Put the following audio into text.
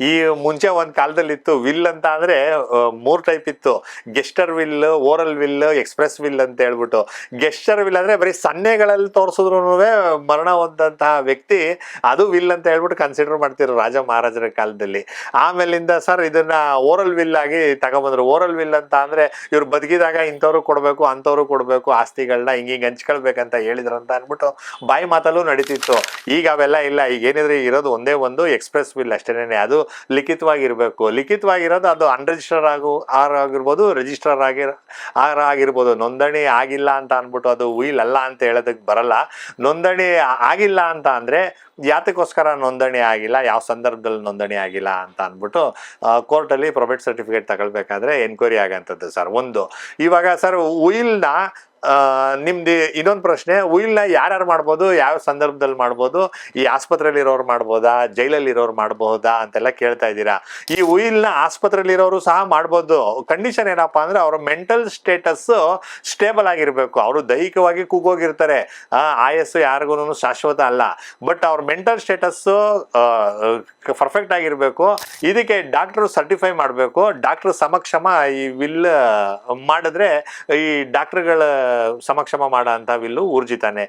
ಈ ಮುಂಚೆ ಒಂದ್ ಕಾಲದಲ್ಲಿ ಇತ್ತು ವಿಲ್ ಅಂತ ಅಂದ್ರೆ ಮೂರ್ ಟೈಪ್ ಇತ್ತು. Gesture will, oral will, express will ಅಂತ ಹೇಳ್ಬಿಟ್ಟು. ಗೆಸ್ಟರ್ ವಿಲ್ ಅಂದ್ರೆ ಬರೀ ಸನ್ನೆಗಳಲ್ಲಿ ತೋರಿಸಿದ್ರು ಮರಣ ಹೊಂದಂತಹ ವ್ಯಕ್ತಿ. ಅದು ವಿಲ್ ಅಂತ ಹೇಳ್ಬಿಟ್ಟು ಕನ್ಸಿಡರ್ ಮಾಡ್ತಿದ್ರು ರಾಜ ಮಹಾರಾಜರ ಕಾಲದಲ್ಲಿ. ಆಮೇಲಿಂದ ಸರ್ ಇದನ್ನ ಓರಲ್ ವಿಲ್ ಆಗಿ ತಗೊಂಬಂದ್ರು. ಓರಲ್ ವಿಲ್ ಅಂತ ಅಂದ್ರೆ ಇವ್ರು ಬದುಕಿದಾಗ ಇಂಥವ್ರು ಕೊಡಬೇಕು, ಅಂಥವ್ರು ಕೊಡಬೇಕು ಆಸ್ತಿಗಳನ್ನ ಹಿಂಗೆ ಹಿಂಗ್ ಹಂಚ್ಕೊಳ್ಬೇಕಂತ ಅಂತ ಅನ್ಬಿಟ್ಟು ಬಾಯಿ ಮಾತಲ್ಲೂ ನಡೀತಿತ್ತು. ಈಗ ಅವೆಲ್ಲ ಇಲ್ಲ. ಈಗ ಏನಿದ್ರೆ ಇರೋದು ಒಂದೇ ಒಂದು ಎಕ್ಸ್ಪ್ರೆಸ್ ವಿಲ್ ಅಷ್ಟೇನೆ. ಅದು ಲಿಖಿತವಾಗಿರ್ಬೇಕು. ಲಿಖಿತವಾಗಿರೋದು ಅದು ಅನ್ರಿಜಿಸ್ಟರ್ ಆಗು ಆರ್ ಆಗಿರ್ಬೋದು ರಿಜಿಸ್ಟರ್ ಆಗಿ ಆರ್ ಆಗಿರ್ಬೋದು. ನೋಂದಣಿ ಆಗಿಲ್ಲ ಅಂತ ಅಂದ್ಬಿಟ್ಟು ಅದು ಉಯಿಲ್ ಅಲ್ಲ ಅಂತ ಹೇಳೋದಕ್ಕೆ ಬರಲ್ಲ. ನೋಂದಣಿ ಆಗಿಲ್ಲ ಅಂತ ಅಂದರೆ ಯಾತಕ್ಕೋಸ್ಕರ ನೋಂದಣಿ ಆಗಿಲ್ಲ, ಯಾವ ಸಂದರ್ಭದಲ್ಲಿ ನೋಂದಣಿ ಆಗಿಲ್ಲ ಅಂತ ಅಂದ್ಬಿಟ್ಟು ಕೋರ್ಟಲ್ಲಿ ಪ್ರೊಬೆಟ್ ಸರ್ಟಿಫಿಕೇಟ್ ತಗೊಳ್ಬೇಕಾದ್ರೆ ಎನ್ಕ್ವೈರಿ ಆಗಂಥದ್ದು ಸರ್, ಒಂದು. ಇವಾಗ ಸರ್ ಉಯಿಲ್ನ ನಿಮ್ದು ಇನ್ನೊಂದು ಪ್ರಶ್ನೆ, ಉಯಿಲ್ನ ಯಾರ್ಯಾರು ಮಾಡ್ಬೋದು, ಯಾವ ಸಂದರ್ಭದಲ್ಲಿ ಮಾಡ್ಬೋದು, ಈ ಆಸ್ಪತ್ರೆಯಲ್ಲಿ ಇರೋರು ಮಾಡ್ಬೋದಾ ಜೈಲಲ್ಲಿ ಇರೋರು ಮಾಡ್ಬೋದಾ ಅಂತೆಲ್ಲ ಕೇಳ್ತಾ ಇದ್ದೀರಾ. ಈ ಉಯಿಲ್ನ ಆಸ್ಪತ್ರೆಯಲ್ಲಿ ಇರೋರು ಸಹ ಮಾಡ್ಬೋದು. ಕಂಡೀಷನ್ ಏನಪ್ಪಾ ಅಂದ್ರೆ ಅವರ ಮೆಂಟಲ್ ಸ್ಟೇಟಸ್ ಸ್ಟೇಬಲ್ ಆಗಿರಬೇಕು. ಅವರು ದೈಹಿಕವಾಗಿ ಕೂಗೋಗಿರ್ತಾರೆ. ಆಯಸ್ಸು ಯಾರಿಗೂ ಶಾಶ್ವತ ಅಲ್ಲ. ಬಟ್ ಅವ್ರ ಮೆಂಟಲ್ ಸ್ಟೇಟಸ್ಸು ಪರ್ಫೆಕ್ಟ್ ಆಗಿರಬೇಕು. ಇದಕ್ಕೆ ಡಾಕ್ಟ್ರು ಸರ್ಟಿಫೈ ಮಾಡಬೇಕು. ಡಾಕ್ಟ್ರ್ ಸಮಕ್ಷಮ ಈ ವಿಲ್ ಮಾಡಿದ್ರೆ ಈ ಡಾಕ್ಟ್ರುಗಳ ಸಮಕ್ಷಮ ಮಾಡ ಅಂತ ವಿಲ್ಲು ಊರ್ಜಿತಾನೆ.